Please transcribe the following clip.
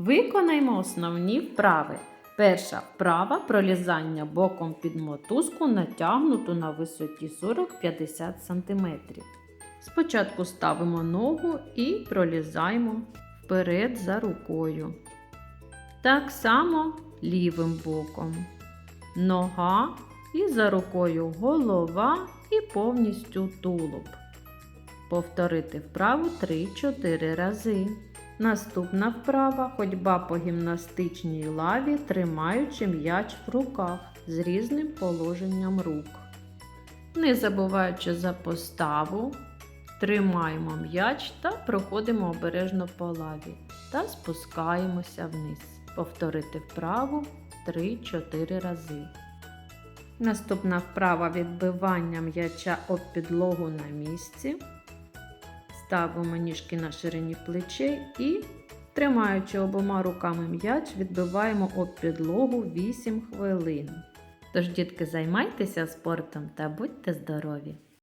Виконаймо основні вправи. Перша вправа пролізання боком під мотузку, натягнуту на висоті 40-50 см. Спочатку ставимо ногу і пролізаємо вперед за рукою. Так само лівим боком. Нога і за рукою голова і повністю тулуб. Повторити вправу 3-4 рази. Наступна вправа ходьба по гімнастичній лаві, тримаючи м'яч в руках з різним положенням рук. Не забуваючи за поставу, тримаємо м'яч та проходимо обережно по лаві та спускаємося вниз. Повторити вправу 3-4 рази. Наступна вправа відбивання м'яча об підлогу на місці. Ставимо ніжки на ширині плечей і, тримаючи обома руками м'яч, відбиваємо об підлогу 8 хвилин. Тож, дітки, займайтеся спортом та будьте здорові!